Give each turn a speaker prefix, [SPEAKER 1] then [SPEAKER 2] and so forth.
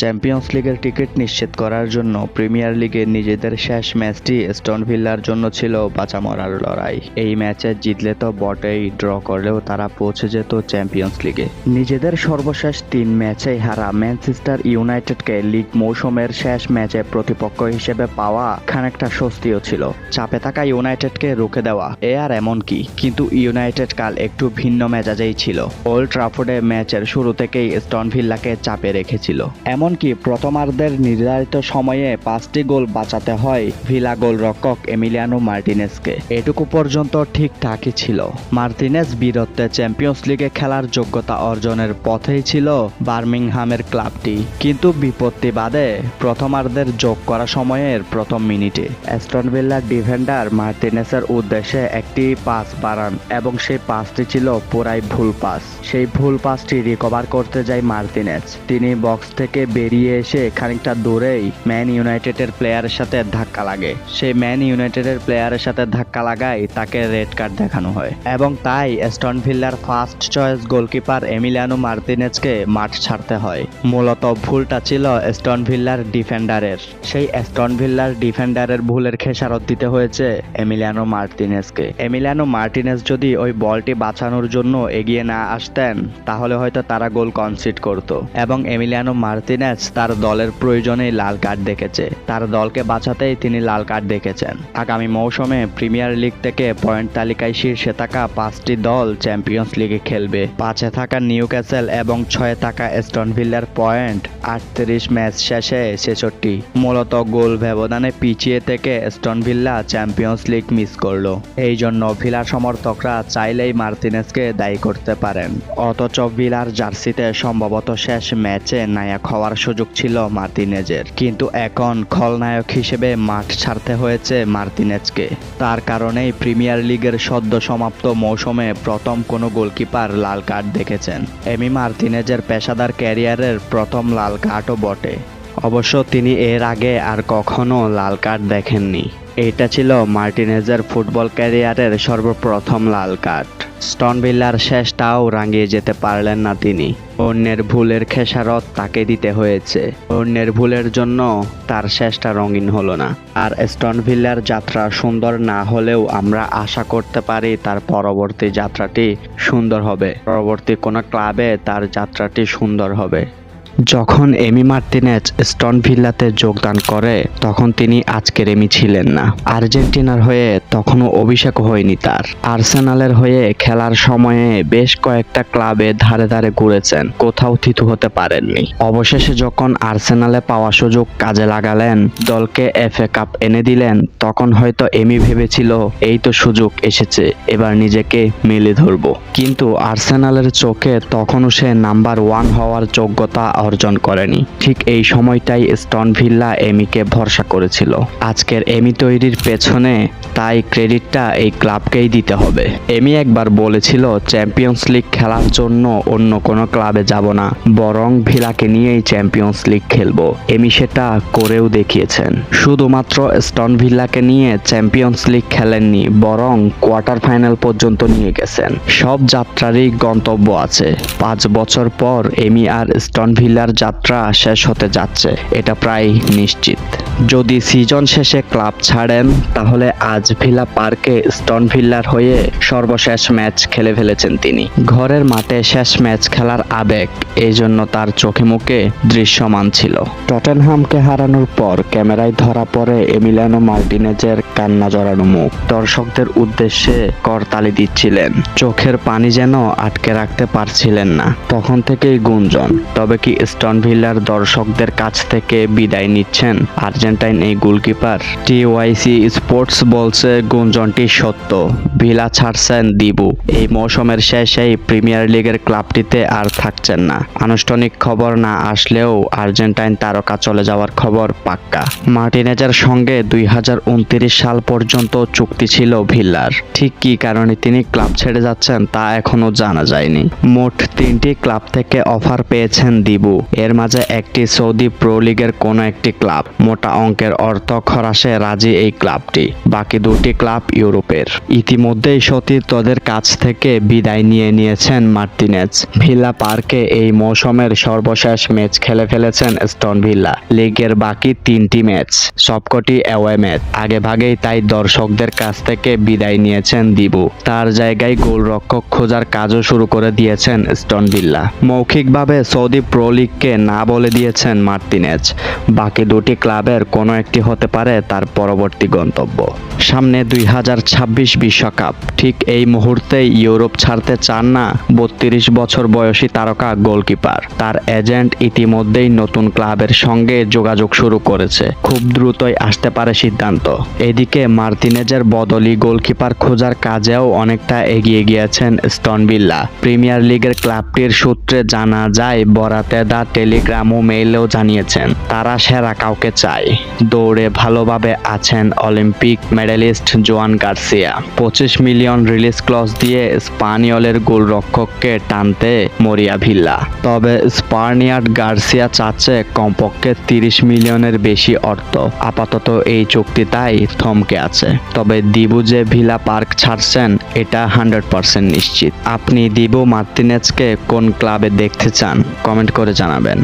[SPEAKER 1] Champions লিগের ticket নিশ্চিত করার জন্য প্রিমিয়ার লিগে নিজেদের শেষ ম্যাচটি স্টোন ভিল্লার জন্য ছিল বাঁচা মরার লড়াই। এই ম্যাচে জিতলে তো বটেই, ড্র করলেও তারা পৌঁছে যেত চ্যাম্পিয়ন্স লিগে। নিজেদের সর্বশেষ তিন ম্যাচেই হারা ম্যানচেস্টার ইউনাইটেডকে লিগ মৌসুমের শেষ ম্যাচে প্রতিপক্ষ হিসেবে পাওয়া খানিকটা স্বস্তিও ছিল। চাপে থাকা ইউনাইটেডকে রুখে দেওয়া এ আর এমন কি? কিন্তু ইউনাইটেড কাল একটু ভিন্ন মেজাজেই ছিল। ওল্ড ট্রাফোর্ডে ম্যাচের শুরু থেকেই স্টোন ভিল্লাকে চাপে রেখেছিল। এমনকি প্রথমার্ধের নির্ধারিত সময়ে পাঁচটি গোল বাঁচাতে হয় ভিলা গোলরক্ষক এমিলিয়ানো মার্টিনেসকে। এটুকু পর্যন্ত ঠিকঠাকই ছিল। মার্টিনেস বীরত্বে চ্যাম্পিয়ন্স লিগে খেলার যোগ্যতা অর্জনের পথেই ছিল বার্মিংহামের ক্লাবটি। কিন্তু বিপত্তি বাদে প্রথমার্ধের যোগ করা সময়ের প্রথম মিনিটে অ্যাস্টন ভিল্লার ডিফেন্ডার মার্টিনেসের উদ্দেশ্যে একটি পাস বাড়ান এবং সেই পাসটি ছিল পুরাই ভুল পাস। সেই ভুল পাসটি রিকভার করতে যায় মার্টিনেস। তিনি বক্স থেকে বেরিয়ে এসে খানিকটা দূরেই ম্যান ইউনাইটেডের প্লেয়ারের সাথে ধাক্কা লাগে। সেই ম্যান ইউনাইটেডের প্লেয়ারের সাথে ধাক্কা লাগায় তাকে রেড কার্ড দেখানো হয়। এবং তাই স্টন ভিল্লার ফার্স্ট চয়েস গোলকিপার এমিলিয়ানো মার্টিনেজকে মাঠ ছাড়তে হয়। মূলত ভুলটা ছিল স্টন ভিল্লার ডিফেন্ডারের সেই স্টন ভিল্লার ডিফেন্ডারের ভুলের খেসারত দিতে হয়েছে এমিলিয়ানো মার্টিনেজকে এমিলিয়ানো মার্টিনেজ যদি ওই বলটি বাঁচানোর জন্য এগিয়ে না আসতেন, তাহলে হয়তো তারা গোল কনসিড করত। এবং এমিলিয়ানো মার্টিনেজ তার দলের প্রয়োজনেই লাল কার্ড দেখেছে। তার দলকে বাঁচাতেই তিনি লাল কার্ড দেখেছেন। আগামী মৌসুমে প্রিমিয়ার লিগ থেকে পয়েন্ট তালিকায় শীর্ষে থাকা পাঁচটি দল চ্যাম্পিয়ন্স লিগে খেলবে। পাঁচে থাকা নিউ ক্যাসেল এবং ছয়ে থাকা স্টোন ভিল্লার পয়েন্ট আটত্রিশ ম্যাচ শেষে ছেষট্টি। মূলত গোল ব্যবধানে পিছিয়ে থেকে Aston Villa Champions League miss করল। এই জন্য ভিলা সমর্থকরা চাইলেই মার্টিনেসকে দায়ী করতে পারেন। অথচ ভিলার জার্সিতে সম্ভবত শেষ ম্যাচে নায়ক হওয়ার সুযোগ ছিল মার্তিনেজের কিন্তু এখন খলনায়ক হিসেবে মাঠ ছাড়তে হয়েছে মার্তিনেজকে তার কারণেই প্রিমিয়ার লিগের সদ্য সমাপ্ত মৌসুমে প্রথম কোনো গোলকিপার লাল কার্ড দেখেছেন। এমি মার্তিনেজের পেশাদার ক্যারিয়ারের প্রথম লাল কার্ডও বটে। অবশ্য তিনি এর আগে আর কখনো লাল কার্ড দেখেননি। এটা ছিল মার্টিনেজের ফুটবল ক্যারিয়ারের সর্বপ্রথম লাল কার্ড। স্টন ভিল্লার শেষটাও রাঙিয়ে যেতে পারলেন না তিনি। অন্যের ভুলের খেসারত তাকে দিতে হয়েছে। অন্যের ভুলের জন্য তার শেষটা রঙিন হলো না। আর স্টন ভিল্লার যাত্রা সুন্দর না হলেও আমরা আশা করতে পারি তার পরবর্তী যাত্রাটি সুন্দর হবে। পরবর্তী কোনো ক্লাবে তার যাত্রাটি সুন্দর হবে। যখন এমি মার্টিনেজ স্টন ভিল্লাতে যোগদান করে, তখন তিনি আজকের এমি ছিলেন না। আর্জেন্টিনার হয়ে তখনও অভিষেক হয়নি তার। আর্সেনালের হয়ে খেলার সময়ে বেশ কয়েকটা ক্লাবে ধারে ধারে ঘুরেছেন, কোথাও থিতু হতে পারেননি। অবশেষে যখন আর্সেনালে পাওয়া সুযোগ কাজে লাগালেন, দলকে এফএ কাপ এনে দিলেন, তখন হয়তো এমি ভেবেছিল, এই তো সুযোগ এসেছে, এবার নিজেকে মেলে ধরবো। কিন্তু আর্সেনালের চোখে তখনও সে নাম্বার ওয়ান হওয়ার যোগ্যতা অর্জন করেনি। ঠিক এই সময়টাই স্টন ভিল্লা এমিকে ভরসা করেছিল। আজকের এমি তৈরির পেছনে তাই ক্রেডিটটা এই ক্লাবকেই দিতে হবে। এমি একবার বলেছিল, চ্যাম্পিয়ন্স লিগ খেলার জন্য অন্য কোনো ক্লাবে যাব না। বরং ভিলাকে নিয়েই চ্যাম্পিয়ন্স লিগ খেলব। এমি সেটা করেও দেখিয়েছেন। শুধুমাত্র স্টন ভিল্লাকে নিয়ে চ্যাম্পিয়ন্স লিগ খেলেননি, বরং কোয়ার্টার ফাইনাল পর্যন্ত নিয়ে গেছেন। সব যাত্রারই গন্তব্য আছে। পাঁচ বছর পর এমি আর স্টন ভিল্লার যাত্রা শেষ হতে যাচ্ছে এটা প্রায় নিশ্চিত। যদি সিজন শেষে ক্লাব ছাড়েন, তাহলে আজ ভিলা পার্কে স্টন ভিল্লার হয়ে সর্বশেষ ম্যাচ খেলে ফেলেছেন তিনি। ঘরের মাঠে শেষ ম্যাচ খেলার আবেগ এই জন্য তার চোখে মুখে দৃশ্যমান ছিল। টটেনহামকে হারানোর পর ক্যামেরায় ধরা পড়ে এমিলানো মার্টিনেজের কান্না জড়ানো মুখ। দর্শকদের উদ্দেশ্যে করতালি দিচ্ছিলেন। চোখের পানি যেন আটকে রাখতে পারছিলেন না। তখন থেকেই গুঞ্জন, তবে কি স্টন ভিল্লার দর্শকদের কাছ থেকে বিদায় নিচ্ছেন আর্জেন্টাইন এই গোলকিপার। টিওয়াইসি স্পোর্টস বলছে গুঞ্জনটি সত্য। ভিলা ছাড়ছেন দিবু। এই মৌসুমের শেষেই প্রিমিয়ার লিগের ক্লাবটিতে আর থাকছেন না। আনুষ্ঠানিক খবর না আসলেও আর্জেন্টাইন তারকা চলে যাওয়ার খবর পাক্কা। মার্টিনেজের সঙ্গে দুই হাজার উনত্রিশ সাল পর্যন্ত চুক্তি ছিল ভিল্লার ঠিক কী কারণে তিনি ক্লাব ছেড়ে যাচ্ছেন তা এখনও জানা যায়নি। মোট তিনটি ক্লাব থেকে অফার পেয়েছেন দিবু। এর মাঝে একটি সৌদি প্রো লিগের কোনো একটি ক্লাব। মোটা অঙ্কের অর্থ খরাসে রাজি এই ক্লাবটি, বাকি দুটি ক্লাব ইউরোপের। ইতিমধ্যেই সতীর্থদের কাছ থেকে বিদায় নিয়ে নিয়েছেন মার্টিনেজ। ভিলা পার্কে এই মৌসুমের সর্বশেষ ম্যাচ খেলে ফেলেছেন স্টোন ভিল্লা লিগের বাকি তিনটি ম্যাচ, সবকটি অ্যাওয়ে ম্যাচ। আগে ভাগেই তাই দর্শকদের কাছ থেকে বিদায় নিয়েছেন দিবু। তার জায়গায় গোলরক্ষক খোঁজার কাজও শুরু করে দিয়েছেন স্টোন ভিল্লা মৌখিকভাবে সৌদি প্রো লিগকে না বলে দিয়েছেন মার্টিনেজ। বাকি দুটি ক্লাবের কোনো একটি হতে পারে তার পরবর্তী গন্তব্য। সামনে দুই হাজার ছাব্বিশ বিশ্বকাপ। ঠিক এই মুহূর্তে ইউরোপ ছাড়তে চান না বত্রিশ বছর বয়সী তারকা গোলকিপার। তার এজেন্ট ইতিমধ্যেই নতুন ক্লাবের সঙ্গে যোগাযোগ শুরু করেছে। খুব দ্রুতই আসতে পারে সিদ্ধান্ত। এদিকে মার্তিনেজের বদলি গোলকিপার খোঁজার কাজেও অনেকটা এগিয়ে গিয়েছেন স্টনভিল্লা প্রিমিয়ার লিগের ক্লাবটির সূত্রে জানা যায় বরাতে দা টেলিগ্রাম ও মেইলেও জানিয়েছেন, তারা সেরা কাউকে চায়। দৌড়ে ভালোভাবে আছেন অলিম্পিক মেডেলিস্ট জোয়ান গার্সিয়া। পঁচিশ মিলিয়ন রিলিজ ক্লজ দিয়ে স্পানিয়লের গোলরক্ষককে টানতে মরিয়া ভিল্লা। তবে স্পার্নিয়ার্ড গার্সিয়া চাচ্ছে কমপক্ষে তিরিশ মিলিয়নের বেশি অর্থ। আপাতত এই চুক্তি তাই থমকে আছে। তবে দিবু যে ভিলা পার্ক ছাড়ছেন, এটা হান্ড্রেড পার্সেন্ট নিশ্চিত। আপনি দিবু মার্তিনেজকে কোন ক্লাবে দেখতে চান, কমেন্ট করে জানাবেন।